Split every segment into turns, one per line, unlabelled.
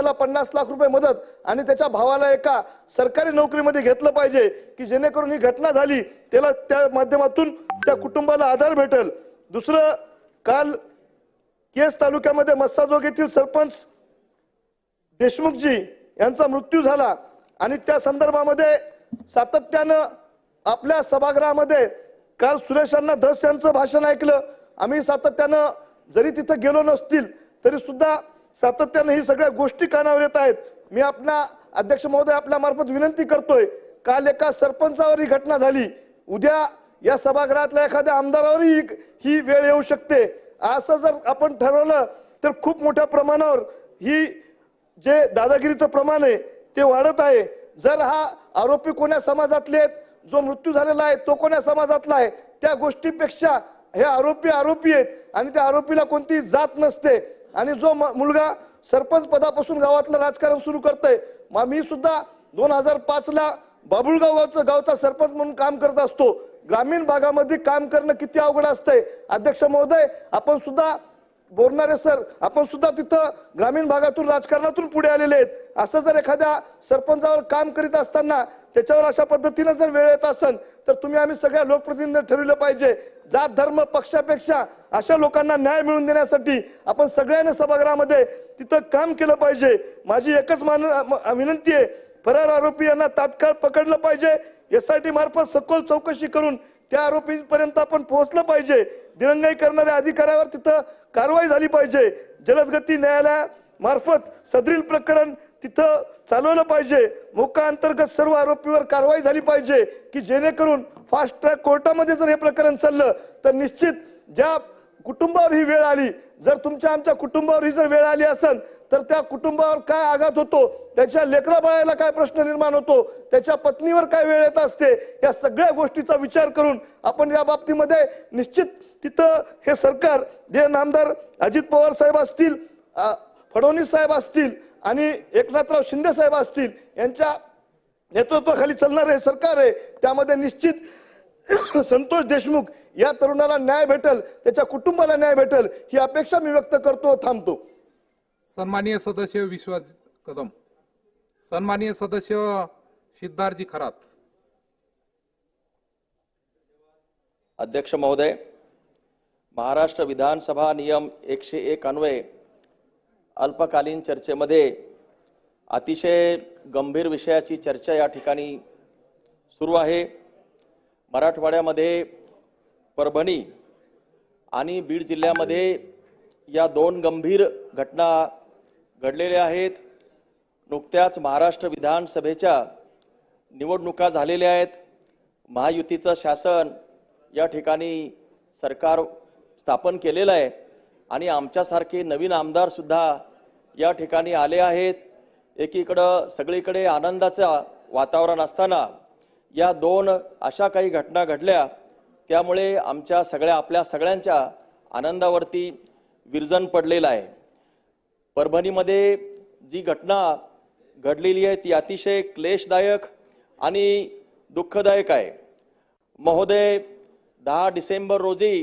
कुटुंबाला पन्नास लाख रुपये मदत आणि त्याच्या भावाला एका सरकारी नोकरीमध्ये घेतलं पाहिजे की जेणेकरून ही घटना झाली त्याला त्या माध्यमातून त्या कुटुंबाला आधार भेटेल. दुसरं काल केस तालुक्यामध्ये मस्साजोग येथील सरपंच देशमुखजी यांचा मृत्यू झाला आणि त्या संदर्भामध्ये सातत्यानं आपल्या सभागृहामध्ये काल सुरेशांना धस यांचं भाषण ऐकलं. आम्ही सातत्यानं जरी तिथं गेलो नसतील तरी सुद्धा सातत्यानं ही सगळ्या गोष्टी कानावर येत आहेत. मी आपला अध्यक्ष महोदय आपल्या मार्फत विनंती करतोय काल एका सरपंचावर ही घटना झाली. उद्या या सभागृहातल्या एखाद्या आमदारावरही ही- ही वेळ येऊ शकते. असं जर आपण ठरवलं तर खूप मोठ्या प्रमाणावर ही जे दादागिरीचं प्रमाण आहे ते वाढत आहे. जर हा आरोपी कोण्या समाजातले आहेत जो मृत्यू झालेला आहे तो कोण्या समाजातला आहे त्या गोष्टीपेक्षा हे आरोपी आरोपी आहेत आणि त्या आरोपीला कोणती जात नसते. आणि जो म- मुलगा सरपंच पदापासून गावातलं राजकारण सुरू करतोय मग मी सुद्धा दोन हजार पाचला बाबुळगाव गावचा गावचा सरपंच म्हणून काम करत असतो. ग्रामीण भागामध्ये काम करणं किती अवघड असतंय. अध्यक्ष महोदय आपण सुद्धा बोलणारे सर. आपण सुद्धा तिथं ग्रामीण भागातून राजकारणातून पुढे आलेले आहेत. असं जर एखाद्या सरपंचावर काम करीत असताना त्याच्यावर अशा पद्धतीनं जर वेळ येत असेल तर तुम्ही आम्ही सगळ्या लोकप्रतिनिधी ठरविलं पाहिजे. जात धर्म पक्षापेक्षा अशा लोकांना न्याय मिळवून देण्यासाठी आपण सगळ्यांनी सभागृहामध्ये तिथं काम केलं पाहिजे. माझी एकच मान विनंती आहे फरार आरोपी यांना तात्काळ पकडलं पाहिजे. एसआयटी मार्फत सखोल चौकशी करून त्या आरोपींपर्यंत आपण पोहोचलं पाहिजे. दिरंगाई करणाऱ्या अधिकाऱ्यावर तिथं कारवाई झाली पाहिजे. जलदगती न्यायालयामार्फत सदरील प्रकरण तिथं चालवलं पाहिजे. मोका अंतर्गत सर्व आरोपीवर कारवाई झाली पाहिजे की जेणेकरून फास्ट ट्रॅक कोर्टामध्ये जर हे प्रकरण चाललं तर निश्चित ज्या कुटुंबावर ही वेळ आली. जर तुमच्या आमच्या कुटुंबावर ही जर वेळ आली असेल तर त्या कुटुंबावर काय आघात होतो त्याच्या लेकराबाळाला काय प्रश्न निर्माण होतो त्याच्या पत्नीवर काय वेळ येत असते या सगळ्या गोष्टीचा विचार करून आपण या बाबतीमध्ये निश्चित तिथं हे सरकार जे नामदार अजित पवार साहेब असतील फडणवीस साहेब असतील आणि एकनाथराव शिंदे साहेब असतील यांच्या नेतृत्वाखाली चालणार हे सरकार आहे. त्यामध्ये निश्चित संतोष देशमुख या तरुणाला न्याय भेटल त्याच्या कुटुंबाला न्याय भेटल ही अपेक्षा मी व्यक्त करतो थांबतो.
सन्माननीय सदस्य विश्वास कदम सन्माननीय सदस्य सिद्धार्थजी खरात.
अध्यक्ष महोदय महाराष्ट्र विधानसभा नियम एकशे एक अन्वये अल्पकालीन चर्चेमध्ये अतिशय गंभीर विषयाची चर्चा या ठिकाणी सुरू आहे. मराठवाड्यामध्ये परभणी आणि बीड जिल्ह्यामध्ये या दोन गंभीर घटना घडलेल्या आहेत. नुकत्याच महाराष्ट्र विधानसभेच्या निवडणुका झालेल्या आहेत. महायुतीचं शासन या ठिकाणी सरकार स्थापन केलेलं आहे आणि आमच्यासारखे नवीन आमदारसुद्धा या ठिकाणी आले आहेत. एकीकडं सगळीकडे आनंदाचं वातावरण असताना या दोन अशा काही घटना घडल्या त्यामुळे आमच्या सगळ्या आपल्या सगळ्यांच्या आनंदावरती विरजन पडलेलं आहे. परभणीमध्ये जी घटना घडलेली आहे ती अतिशय क्लेशदायक आणि दुःखदायक आहे. महोदय दहा डिसेंबर रोजी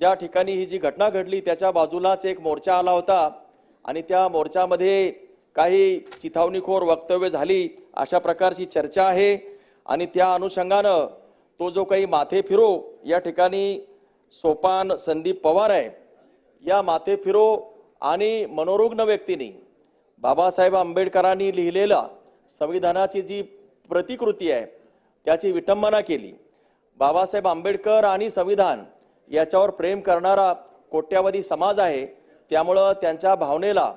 ज्या ठिकाणी ही जी घटना घडली त्याच्या बाजूलाच एक मोर्चा आला होता आणि त्या मोर्चामध्ये काही चिथावणीखोर वक्तव्य झाली अशा प्रकारची चर्चा आहे. आणि त्या अनुषंगानं तो जो काही माथे फिरो या ठिकाणी सोपान संदीप पवार आहे. या माथे फिरो आणि मनोरुग्ण व्यक्तीने बाबासाहेब आंबेडकरांनी लिहिलेला संविधानाची जी प्रतिकृती आहे त्याची विटंबना केली. बाबासाहेब आंबेडकर आणि संविधान याच्यावर प्रेम करणारा कोट्यावधी समाज आहे. त्यामुळं त्यांच्या भावनेला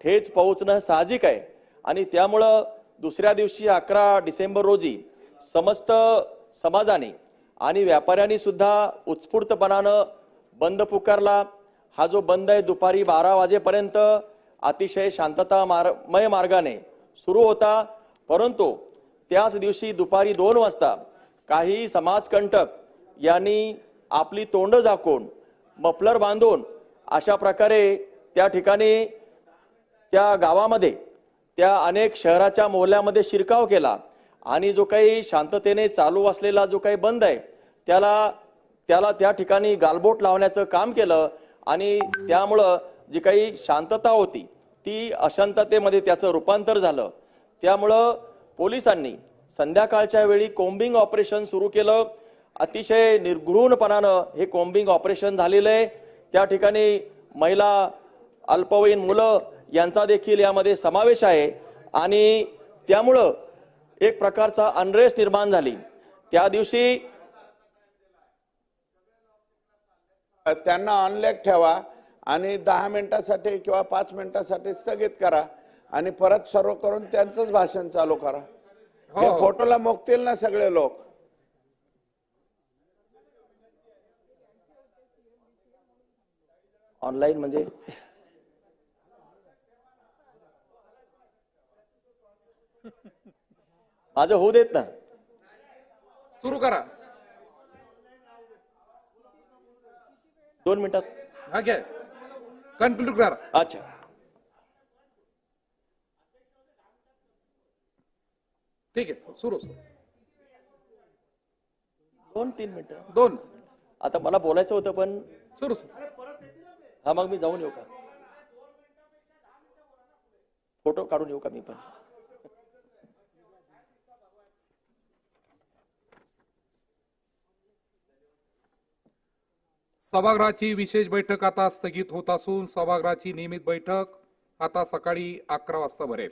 ठेच पोहोचणं साहजिक आहे. आणि त्यामुळं दुसऱ्या दिवशी अकरा डिसेंबर रोजी समस्त समाजाने आणि व्यापाऱ्यांनी सुद्धा उत्स्फूर्तपणानं बंद पुकारला. हा जो बंद आहे दुपारी बारा वाजेपर्यंत अतिशय शांतता मार्गमय मार्गाने सुरू होता. परंतु त्याच दिवशी दुपारी दोन वाजता काही समाजकंटक यांनी आपली तोंड झाकून मफलर बांधून अशा प्रकारे त्या ठिकाणी त्या गावामध्ये त्या अनेक शहराच्या मोहल्ल्यामध्ये शिरकाव केला. आणि जो काही शांततेने चालू असलेला जो काही बंद आहे त्याला त्याला त्या ठिकाणी गालबोट लावण्याचं काम केलं आणि त्यामुळं जी काही शांतता होती ती अशांततेमध्ये त्याचं रूपांतर झालं. त्यामुळं पोलिसांनी संध्याकाळच्या वेळी कोम्बिंग ऑपरेशन सुरू केलं. अतिशय निर्घृणपणानं हे कोम्बिंग ऑपरेशन झालेलं आहे. त्या ठिकाणी महिला अल्पवयीन मुलं यांचा देखील यामध्ये समावेश आहे. आणि त्यामुळं एक प्रकारचा अनरेस्ट निर्माण झाली. त्या दिवशी
त्यांना ऑनलॅक ठेवा आणि दहा मिनिटासाठी किंवा पाच मिनिटासाठी स्थगित करा आणि परत सर्व करून त्यांचंच भाषण चालू करा. हे.
हो.
फोटोला मोकतील ना सगळे लोक?
ऑनलाईन म्हणजे माझं होऊ देत ना.
सुरू करा.
दोन मिनिटात.
कन्क्लूड करा.
अच्छा.
ठीक आहे सुरू सुरू.
दोन तीन मिनिटं.
दोन.
आता मला बोलायचं होतं पण
सुरू सुरू.
हा मग मी जाऊन येऊ का? फोटो काढून येऊ का मी पण?
सभागृहाची विशेष बैठक आता स्थगित होत असून सभागृहाची नियमित बैठक आता सकाळी अकरा वाजता भरेल.